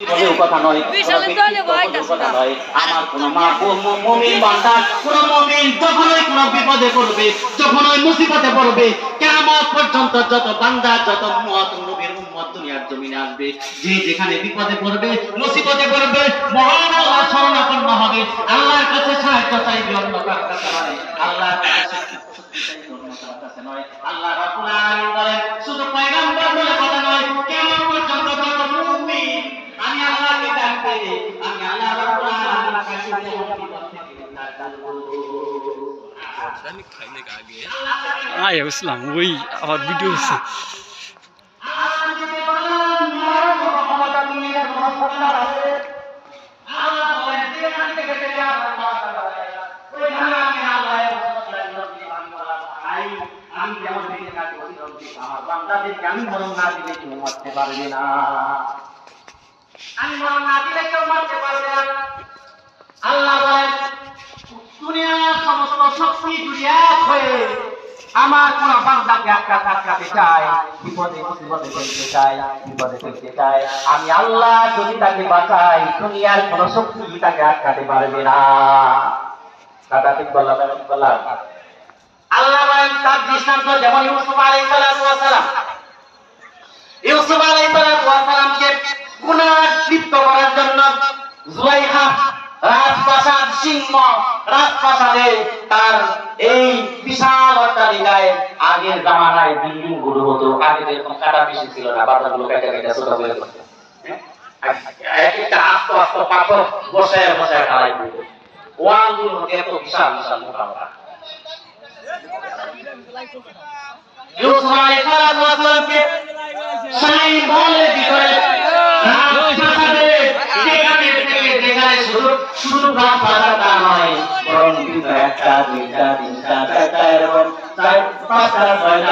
বলে ও কথা নয় বিশাল কোনো দলে ব্যক্তিত্ব বলে ও বইতাছে কথা না। নয় আমার কোন মা মমিন বান্দা কোন মমিন যখনই কোন বিপদে পড়বে যখনই মুসিবতে পড়বে কেমন পর্যন্ত যত বান্দা যত মত নবীর উম্মত দুনিয়ার জমিনে আসবে। যে যেখানে বিপদে পড়বে মুসিবতে পড়বে মহান আল্লাহ শরণাপন্ন হবে। আল্লাহর কাছে সাহায্য চাইবে অন্য কার কাছে নয়। আল্লাহর কাছে শক্তি চাইবে অন্য কার কাছে নয়। আল্লাহ রাব্বুল আলামিন বলেন শুধু পয়গাম্বর বলে আয় বুঝলাম ওই আবার ভিডিও আমি মরণ না দিলে কেউ মারতে পারবে না আমি মরণ না দিলে কেউ মারতে পারবে না আল্লাহ বলেন দুনিয়ার সমস্ত শক্তি দুনিয়া হয়ে আমার কোন বান্দাকে আটকা আটকাতে চাই বিপদে মুসিবতে ফেলতে চাই বিপদে ফেলতে চাই আমি আল্লাহ যদি তাকে বাঁচাই, দুনিয়ার কোন শক্তি তাকে আটকাতে পারবে না। দাদা, ঠিক বললাম বললাম? আল্লাহ বলেন, তার দৃষ্টান্ত যেমন ইউসুফ আলাইহিস সালাম রাজপ্রাসাদ সিংহ রাজপ্রাসাদে তার এই বিশাল অট্টালিকায় আগের জামানায় বিল্ডিংগুলো হতো। আগে যেরকম কাটা বেশি ছিল না বাজারগুলো কেটে কেটে ছোট করে এক একটা আস্ত আস্তগুলো মলের ভিতরে রাজপ্রাসাদে যেখানে থেকে যেখানে শুধু